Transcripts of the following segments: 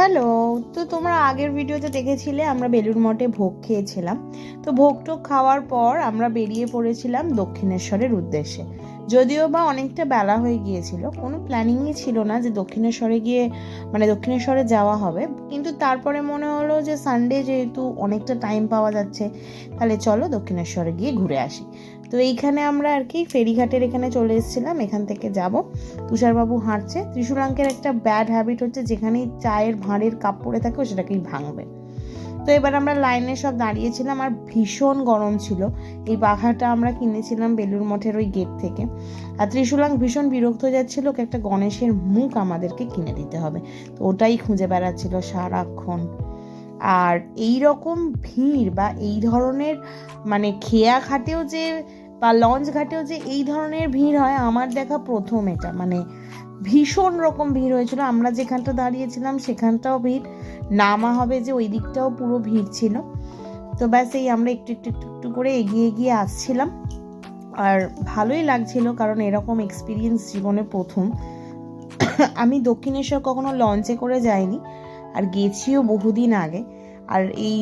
Hello তো তোমরা আগের ভিডিওতে দেখেছিলে আমরা বেলুর মঠে ভোগ খেয়েছিলাম। তো ভোগ টোগ খাওয়ার পর আমরা বেরিয়ে পড়েছিলাম দক্ষিণেশ্বরের উদ্দেশ্যে। যদিও বা অনেকটা বেলা হয়ে গিয়েছিল, কোনো প্ল্যানিংই ছিল না যে দক্ষিণেশ্বরে গিয়ে মানে দক্ষিণেশ্বরে যাওয়া হবে। কিন্তু তারপরে মনে হলো যে সানডে যেহেতু অনেকটা টাইম পাওয়া যাচ্ছে, তাহলে চলো দক্ষিণেশ্বরে গিয়ে ঘুরে আসি। তো এইখানে আমরা আর কি ফেরিঘাটের এখানে চলে এসেছিলাম, এখান থেকে যাব। তুষারবাবু হাঁটছে। ত্রিশুলাঙ্কের একটা ব্যাড হ্যাবিট হচ্ছে, যেখানেই চায়ের ভাঁড়ের কাপ পড়ে থাকে সেটাকেই ভাঙবে। তো এবার আমরা লাইনে সব দাঁড়িয়েছিলাম, আর ভীষণ গরম ছিল। এই পাখাটা আমরা কিনেছিলাম বেলুর মঠের ওই গেট থেকে। আর ত্রিশুলাং ভীষণ বিরক্ত হয়ে যাচ্ছিল, ওকে একটা গণেশের মুখ আমাদেরকে কিনে দিতে হবে। তো ওটাই খুঁজে বেড়াচ্ছিল সারাক্ষণ। আর এই রকম ভিড় বা এই ধরনের মানে খেয়া ঘাটেও যে বা লঞ্চ ঘাটেও যে এই ধরনের ভিড় হয়, আমার দেখা প্রথম এটা। মানে ভীষণ রকম ভিড় হয়েছিল। আমরা যেখানটা দাঁড়িয়েছিলাম সেখানটাও ভিড়। নামা হবে যে ওই দিকটাও পুরো ভিড় ছিল। তো ব্যাস, এই আমরা একটু একটু একটু একটু করে এগিয়ে এগিয়ে আসছিলাম। আর ভালোই লাগছিল কারণ এরকম এক্সপিরিয়েন্স জীবনে প্রথম। আমি দক্ষিণেশ্বর কখনো লঞ্চে করে যাইনি। আর গেছিও বহুদিন আগে। আর এই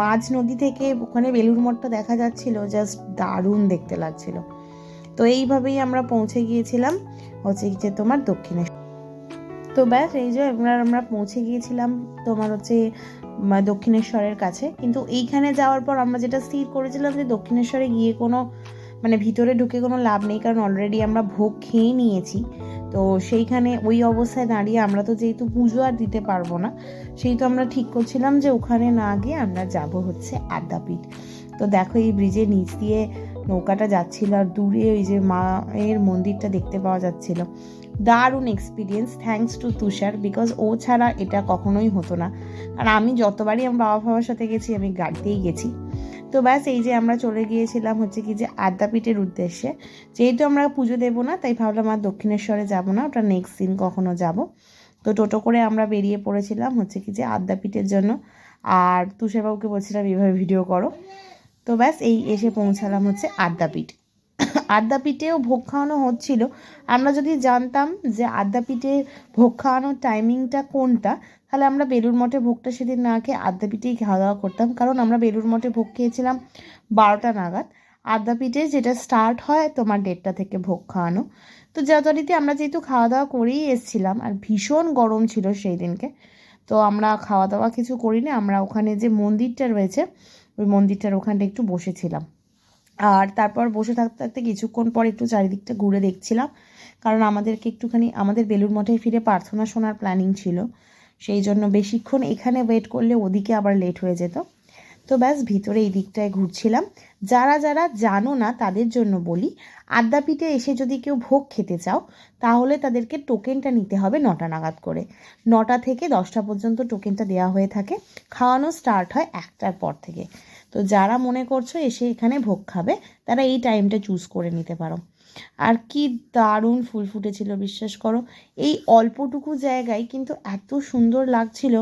মাঝ নদী থেকে ওখানে বেলুর মঠটা দেখা যাচ্ছিল জাস্ট দারুণ দেখতে লাগছিল। তো এইভাবেই আমরা পৌঁছে গিয়েছিলাম, হচ্ছে যে তোমার দক্ষিণেশ্বর। তো ব্যাস, এই যে এবার আমরা পৌঁছে গিয়েছিলাম তোমার হচ্ছে দক্ষিণেশ্বরের কাছে। কিন্তু এইখানে যাওয়ার পর আমরা যেটা স্থির করেছিলাম যে দক্ষিণেশ্বরে গিয়ে কোনো মানে ভিতরে ঢুকে কোনো লাভ নেই, কারণ অলরেডি আমরা ভোগ খেয়ে নিয়েছি। তো সেইখানে ওই অবস্থায় দাঁড়িয়ে আমরা তো যেহেতু পুজো আর দিতে পারব না, সেই তো আমরা ঠিক করছিলাম যে ওখানে না গিয়ে আমরা যাব হচ্ছে আদ্যাপীঠ। তো দেখো এই ব্রিজের নিচ দিয়ে নৌকাটা যাচ্ছিল আর দূরে ওই যে মায়ের মন্দিরটা দেখতে পাওয়া যাচ্ছিল। দারুণ experience thanks to Tushar because ও ছাড়া এটা কখনোই হতো না। আর আমি যতবারই আমার বাবা বাবার সাথে গেছি, আমি গাড়িতেই গেছি। তো ব্যাস, এই যে আমরা চলে গিয়েছিলাম হচ্ছে কি যে আদ্যাপীঠের উদ্দেশ্যে। যেহেতু আমরা পুজো দেবো না, তাই ভাবলাম আর দক্ষিণেশ্বরে যাব না, ওটা নেক্সট দিন কখনো যাব। তো টোটো করে আমরা বেরিয়ে পড়েছিলাম হচ্ছে কি যে আদ্যাপীঠের জন্য। আর তুষারবাবুকে বলছিলাম এইভাবে ভিডিও করো। তো ব্যাস, এই এসে পৌঁছালাম হচ্ছে আদ্যাপীঠ। আদ্যাপীঠেও ভোগ খাওয়ানো হচ্ছিল। আমরা যদি জানতাম যে আদ্যাপীঠে ভোগ খাওয়ানোর টাইমিংটা কোনটা তাহলে আমরা বেলুর মঠে ভোগটা সেদিন না খেয়ে আদ্যাপীঠেই খাওয়া দাওয়া করতাম। কারণ আমরা বেলুর মঠে ভোগ খেয়েছিলাম বারোটা নাগাদ। আদ্যাপীঠে যেটা স্টার্ট হয় তোমার দেড়টা থেকে ভোগ খাওয়ানো। তো যথারীতি আমরা যেহেতু খাওয়া দাওয়া করেই এসছিলাম আর ভীষণ গরম ছিল সেই দিনকে, তো আমরা খাওয়া দাওয়া কিছু করিনি। আমরা ওখানে যে মন্দিরটা রয়েছে, ওই মন্দিরটার ওখানটা একটু বসেছিলাম। আর তারপর বসে থাকতে থাকতে কিছুক্ষণ পর একটু চারিদিকটা ঘুরে দেখছিলাম। কারণ আমাদেরকে একটুখানি, আমাদের বেলুর মঠে ফিরে প্রার্থনা শোনার প্ল্যানিং ছিল। সেই জন্য বেশিক্ষণ এখানে ওয়েট করলে ওদিকে আবার লেট হয়ে যেত। তো ব্যাস ভিতরে এই দিকটায় ঘুরছিলাম। যারা যারা জানো না তাদের জন্য বলি, আদ্যাপীঠে এসে যদি কেউ ভোগ খেতে চাও, তাহলে তাদেরকে টোকেনটা নিতে হবে নটা নাগাদ করে। নটা থেকে দশটা পর্যন্ত টোকেনটা দেওয়া হয়ে থাকে। খাওয়ানো স্টার্ট হয় একটার পর থেকে। তো যারা মনে করছ এসে এখানে ভোগ খাবে, তারা এই টাইমটা চুজ করে নিতে পারো। আর কি দারুণ ফুল ফুটেছিল, বিশ্বাস করো। এই অল্পটুকু জায়গায় কিন্তু এত সুন্দর লাগছিল,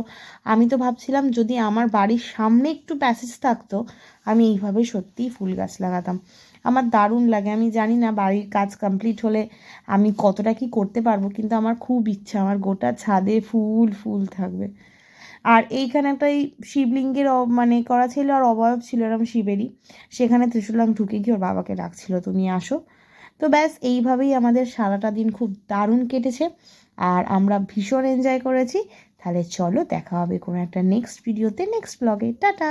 আমি তো ভাবছিলাম যদি আমার বাড়ির সামনে একটু প্যাসেজ থাকতো, আমি এইভাবে সত্যিই ফুল গাছ লাগাতাম। আমার দারুণ লাগে, আমি জানি না বাড়ির কাজ কমপ্লিট হলে আমি কতটা কি করতে পারব, কিন্তু আমার খুব ইচ্ছা, আমার গোটা ছাদে ফুল ফুল থাকবে। আর এইখানে একটা এই শিবলিঙ্গের মানে করা ছিল আর অবয়ব ছিল, এরকম শিবেরই। সেখানে ত্রিশুলাং ঢুকে গিয়ে ওর বাবাকে ডাকছিল, তুমি আসো। তো ব্যাস, এইভাবেই আমাদের সারাটা দিন খুব দারুণ কেটেছে। আর আমরা ভীষণ এনজয় করেছি। তাহলে চলো, দেখা হবে কোনো একটা নেক্সট ভিডিওতে নেক্সট ব্লগে টাটা!